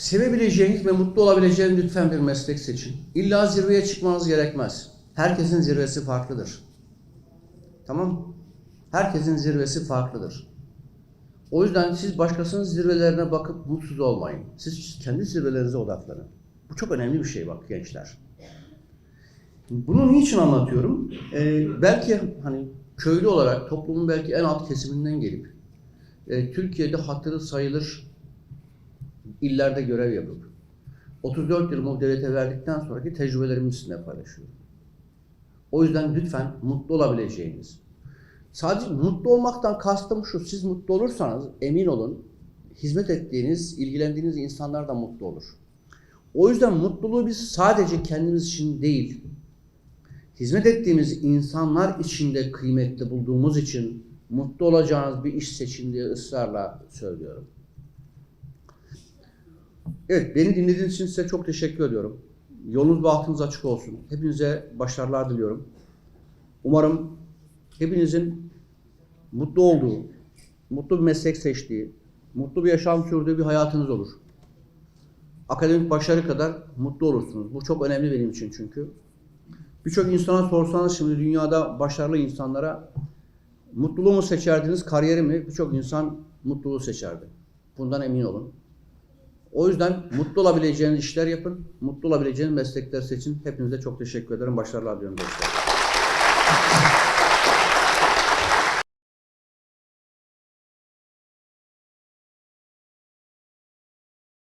Sevebileceğiniz ve mutlu olabileceğiniz lütfen bir meslek seçin. İlla zirveye çıkmanız gerekmez. Herkesin zirvesi farklıdır. Tamam? Herkesin zirvesi farklıdır. O yüzden siz başkasının zirvelerine bakıp mutsuz olmayın. Siz kendi zirvelerinize odaklanın. Bu çok önemli bir şey bak gençler. Bunu niçin anlatıyorum? Ee, belki hani köylü olarak toplumun belki en alt kesiminden gelip e, Türkiye'de hatırı sayılır illerde görev yapıp 34 yıl bu devlete verdikten sonraki tecrübelerimi sizinle paylaşıyorum. O yüzden lütfen mutlu olabileceğiniz, sadece mutlu olmaktan kastım şu, siz mutlu olursanız emin olun hizmet ettiğiniz, ilgilendiğiniz insanlar da mutlu olur. O yüzden mutluluğu biz sadece kendimiz için değil, hizmet ettiğimiz insanlar içinde kıymetli bulduğumuz için mutlu olacağınız bir iş seçin diye ısrarla söylüyorum. Evet, beni dinlediğiniz için size çok teşekkür ediyorum. Yolunuz bahtınız açık olsun. Hepinize başarılar diliyorum. Umarım hepinizin mutlu olduğu, mutlu bir meslek seçtiği, mutlu bir yaşam sürdüğü bir hayatınız olur. Akademik başarı kadar mutlu olursunuz. Bu çok önemli benim için çünkü. Birçok insana sorsanız şimdi dünyada başarılı insanlara mutluluğu mu seçerdiniz, kariyeri mi? Birçok insan mutluluğu seçerdi. Bundan emin olun. O yüzden mutlu olabileceğiniz işler yapın, mutlu olabileceğiniz meslekler seçin. Hepinize çok teşekkür ederim. Başarılar diliyorum dostlar.